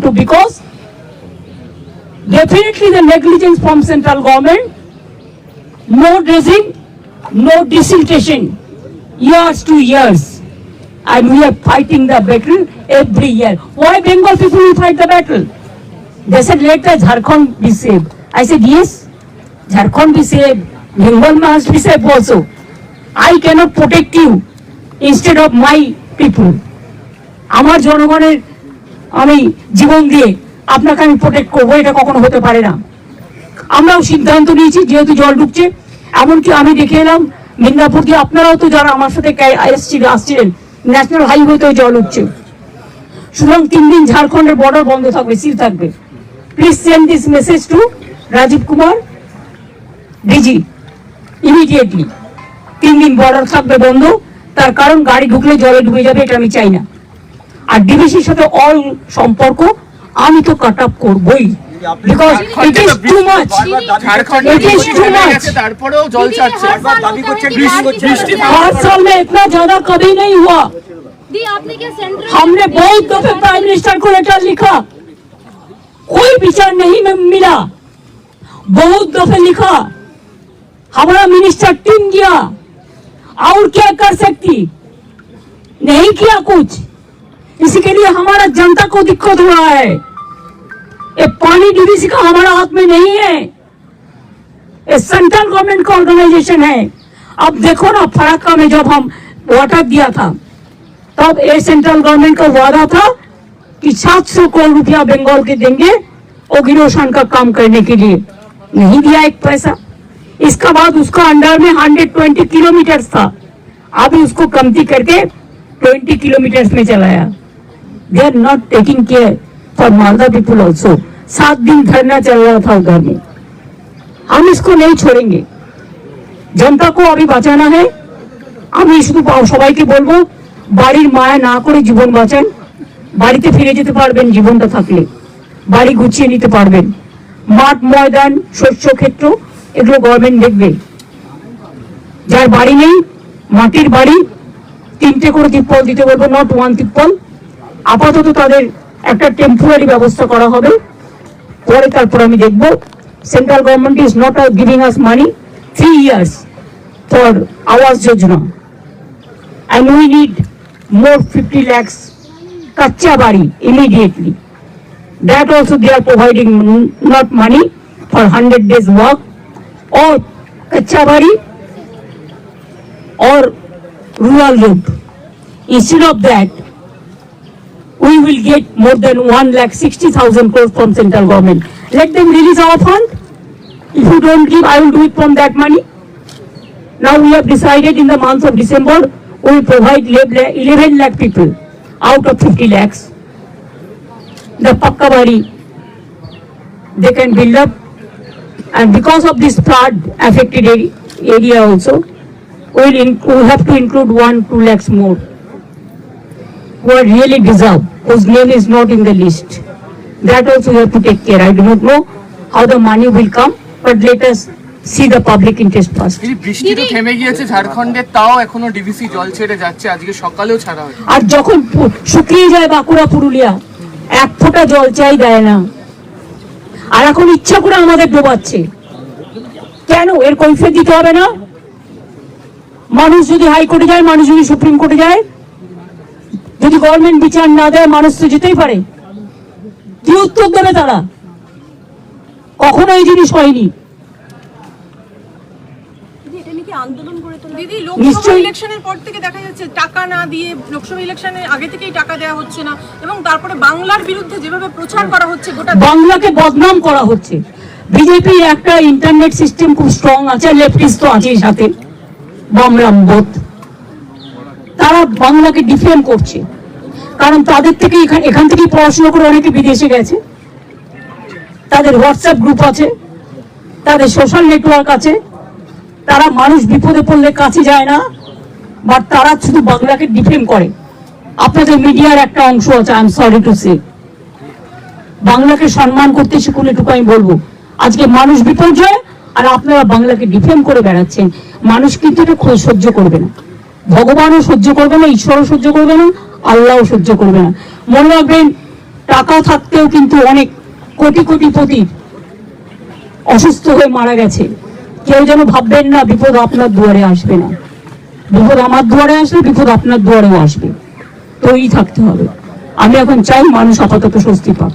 to because definitely the negligence from central government, no dredging, no desiltation, years to years. And we are fighting the battle every year. Why Bengal people will fight the battle? They said let the Jharkhand be saved. I said yes, Jharkhand be saved, Bengal must be saved also. I cannot protect you instead of my people. আমার জনগণের আমি জীবন দিয়ে আপনাকে আমি protect করব, এটা কখনো হতে পারে না। আমরাও সিদ্ধান্ত নিয়েছি, যেহেতু জল ঢুকছে, এমনকি আমি দেখে এলাম, মিদনাপুর দিয়ে আপনারাও তো যারা আমার সাথে আসছিলেন, ন্যাশনাল হাইওয়েতেও জল উঠছে সুতরাং তিন দিন ঝাড়খণ্ডের বর্ডার বন্ধ থাকবে সিল থাকবে। Please send this message to Rajiv Kumar DG immediately তিন দিন বর্ডার থাকবে বন্ধ, তার কারণ গাড়ি ঢুকলে জলে ডুবে যাবে, এটা আমি চাই না। আর ডিবিসির সাথে অল সম্পর্ক আমি তো কাট আপ করবই because it is too much ঝাড়খণ্ডে It is too much. গেছে, তারপরেও জল ছাড়ছে बार दाबी করছেন বৃষ্টি বৃষ্টি पाँच साल में इतना ज्यादा कभी नहीं हुआ दी आपने क्या सेंट्रल हमने बहुत दफे प्राइम मिनिस्टर को लेटर लिखा कोई विचार नहीं में मिला बहुत दफे लिखा हमारा मिनिस्टर टीम गया और क्या कर सकती नहीं किया कुछ इसी के लिए हमारा जनता को दिक्कत हो रहा है। ये पानी डीवीसी का हमारा हाथ में नहीं है। ये सेंट्रल गवर्नमेंट का ऑर्गेनाइजेशन है। अब देखो ना, फराक्का में जब हम वाटर दिया था, तब ये सेंट्रल गवर्नमेंट का वादा था कि 700 करोड़ रुपया बंगाल के देंगे ओगिरोशन का काम करने के लिए। नहीं दिया एक पैसा। इसका बाद उसका अंडर में 120 किलोमीटर था। अभी उसको कमती करके 20 किलोमीटर में चलाया। they are not taking care for Malda people also सात दिन धरना चल रहा था उधर में हम इसको नहीं छोड़ेंगे जनता को अभी बचाना है আমি শুধু ব- সবাইকে বলবো বাড়ির মায়া না করে জীবন বাঁচান বাড়িতে ফিরে যেতে পারবেন জীবনটা থাকলে বাড়ি গুছিয়ে নিতে পারবেন মাঠ ময়দান শস্য ক্ষেত্র এগুলো গভর্নমেন্ট দেখবে যার বাড়ি নেই মাটির বাড়ি তিনটে করে তিপ্পল দিতে বলবো নট ওয়ান তিপ্পল আপাতত তাদের একটা টেম্পোরারি ব্যবস্থা করা হবে। পরে তারপর আমি দেখব। Central government is not are giving us money three years for Awas Yojana. And we need more fifty lakhs kachcha bari immediately that also they are providing not money for hundred days work or kachcha bari or rural road instead of that we will get more than 1 lakh 60,000 crores from central government. Let them release our fund. If you don't give, I will do it from that money. Now we have decided in the month of December, we will provide 11 lakh people out of 50 lakhs. The Pakkabari, they can build up. And because of this flood affected area also, we will have to include 1, 2 lakhs more. Who are really deserve, whose name is not in the list. That also we have to take care. I do not know how the money will come, but let us see the public interest first. বৃষ্টি তো থেমে গিয়েছে ঝাড়খণ্ডে তাও এখনও DVC জল ছেড়ে যাচ্ছে আজকে সকালেও ছাড়া হয় আর যখন শুকিয়ে যায় বাঁকুড়া পুরুলিয়া এক ফোঁটা জল চাই দেয় না আর এখন ইচ্ছা করে আমাদের ডোবাচ্ছে কেন এর কৈফিয়ত দিতে হবে না মানুষ যদি হাইকোর্টে যায় মানুষ যদি সুপ্রিম কোর্টে যায় যদি গভর্নমেন্ট বিচার না দেয় মানুষ তো যেতেই পারে। কি উত্তর দেবে তারা? কখনো এই জিনিস হয়নি। এটা নাকি আন্দোলন করে তোলা? দিদি লোকসভা ইলেকশনের পর থেকে দেখা যাচ্ছে টাকা না দিয়ে লোকসভা ইলেকশনের আগে থেকেই টাকা দেওয়া হচ্ছে না এবং তারপরে বাংলার বিরুদ্ধে যেভাবে প্রচার করা হচ্ছে গোটা বাংলাকে বদনাম করা হচ্ছে। বিজেপির একটা ইন্টারনেট সিস্টেম খুব স্ট্রং আছে লেফটিস্ট তো আছে সাথে। বামরাম বোধ। তারা বাংলাকে ডিফেম করছে। কারণ তাদের থেকে এখান থেকেই পড়াশোনা করে অনেকে বিদেশে গেছে। তাদের হোয়াটসঅ্যাপ গ্রুপ আছে, তাদের সোশ্যাল নেটওয়ার্ক আছে। তারা মানুষ বিপদে পড়লে কাছে যায় না বাট তারা শুধু বাংলাকে ডিফেম করে। আপনাদের মিডিয়ার একটা অংশ আছে I am sorry to say বাংলাকে সম্মান করতে শিখুন এটুকু আমি বলব। আজকে মানুষ বিপর্যয়, আর আপনারা বাংলাকে ডিফেম করে বেড়াচ্ছেন। মানুষ কিন্তু এটা সহ্য করবে না। ভগবানও সহ্য করবে না, ঈশ্বরও সহ্য করবে না, আল্লাহও সহ্য করবে না। মনে রাখবেন টাকা থাকতেও কিন্তু অনেক কোটি কোটি পতি অসুস্থ হয়ে মারা গেছে। কেউ যেন ভাববেন না, বিপদ আপনার দুয়ারে আসবে না। বিপদ আমার দুয়ারে আসবে, বিপদ আপনার দুয়ারেও আসবে। তৈরি থাকতে হবে। আমি এখন চাই মানুষ আপাতত স্বস্তি পাক।